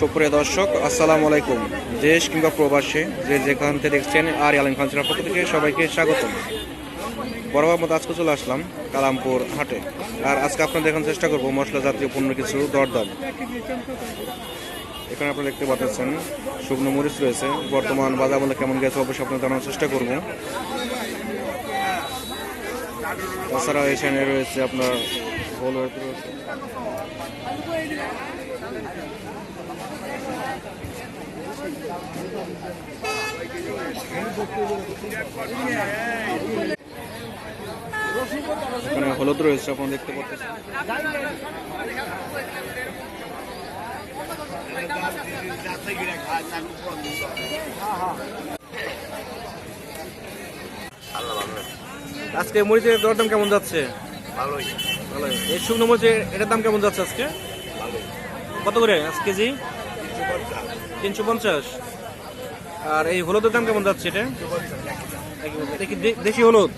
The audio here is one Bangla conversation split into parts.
সুপ্রিয় দর্শক, আসসালামু আলাইকুম। দেশ কিংবা প্রবাসে যে যেখান থেকে দেখছেন আর আলম খান পক্ষ থেকে সবাইকে স্বাগতম। বরাবর মতো আজকে চলে আসলাম কালামপুর হাটে। আর আজকে আপনারা দেখানোর চেষ্টা করব মশলা জাতীয় পণ্য কিছু, দরদাম। এখানে আপনারা দেখতে পাচ্ছেন, শুকনো মরিচ রয়েছে। বর্তমান বাজার মূল্য কেমন গেছে অবশ্যই আপনার জানার চেষ্টা করব। তাছাড়া এখানে রয়েছে আপনার এখানে হলুদ রয়েছে আপনারা দেখতে পাচ্ছেন। আজকে মরিচের দর দাম কেমন যাচ্ছে? ভালোই। ভালো এই শুকনো মরিচের এটার দাম কেমন যাচ্ছে আজকে? কত করে? আজ কেজি? তিনশো পঞ্চাশ। আর এই হলুদের দাম কেমন যাচ্ছে এটা? এটা কি দেশি হলুদ।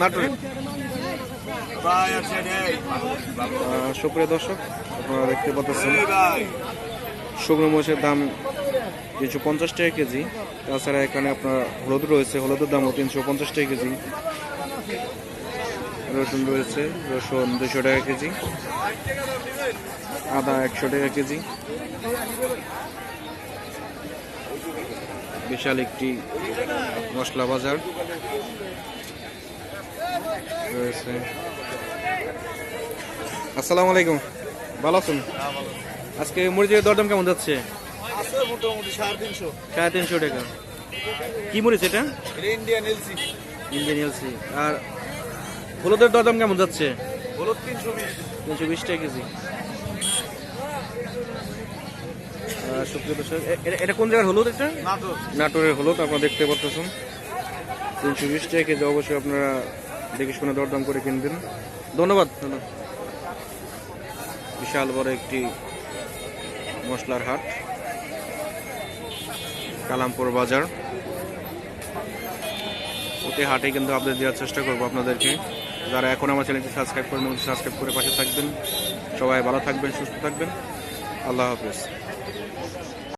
নাটোর। সুপ্রিয় দর্শক আপনারা দেখতে পাচ্ছেন শুকনো মরিচের দাম তিনশো পঞ্চাশ টাকা কেজি। তাছাড়া এখানে আপনার হলুদ রয়েছে হলুদের দামও তিনশো পঞ্চাশ টাকা কেজি। রসুন রয়েছে রসুন দুশো টাকা কেজি। আদা একশো টাকা কেজি। বিশাল একটি মশলা বাজার। রয়েছে। আসসালামু আলাইকুম। ভালো আছেন? আজকে মরিচের দরদাম কেমন যাচ্ছে? সাড়ে তিনশো। টাকা। কি মরিচ এটা ইন্ডিয়ান এলসি ইন্ডিয়ান এলসি আর হলুদের দরদাম কেমন যাচ্ছে? হলুদ তিনশো বিশ। তিনশো বিশ টাকা কেজি আর সুপ্রিয় দর্শক, এ- এটা- কোন জায়গার হলুদ এটা? নাটোরের হলুদ আপনারা দেখতে পাচ্ছেন তিনশো বিশ টাকা কেজি অবশ্যই আপনারা দেখে শুনে দরদাম করে কিনবেন। ধন্যবাদ। বিশাল বড় একটি মশলার হাট কালামপুর বাজার। প্রতি হাটে কিন্তু আপডেট দেওয়ার চেষ্টা করব আপনাদেরকে। যারা এখন আমার চ্যানেলটি সাবস্ক্রাইব সাবস্ক্রাইব করে পাশে থাকবেন। সবাই ভালো থাকবেন সুস্থ থাকবেন। আল্লাহ হাফেজ। Thank you.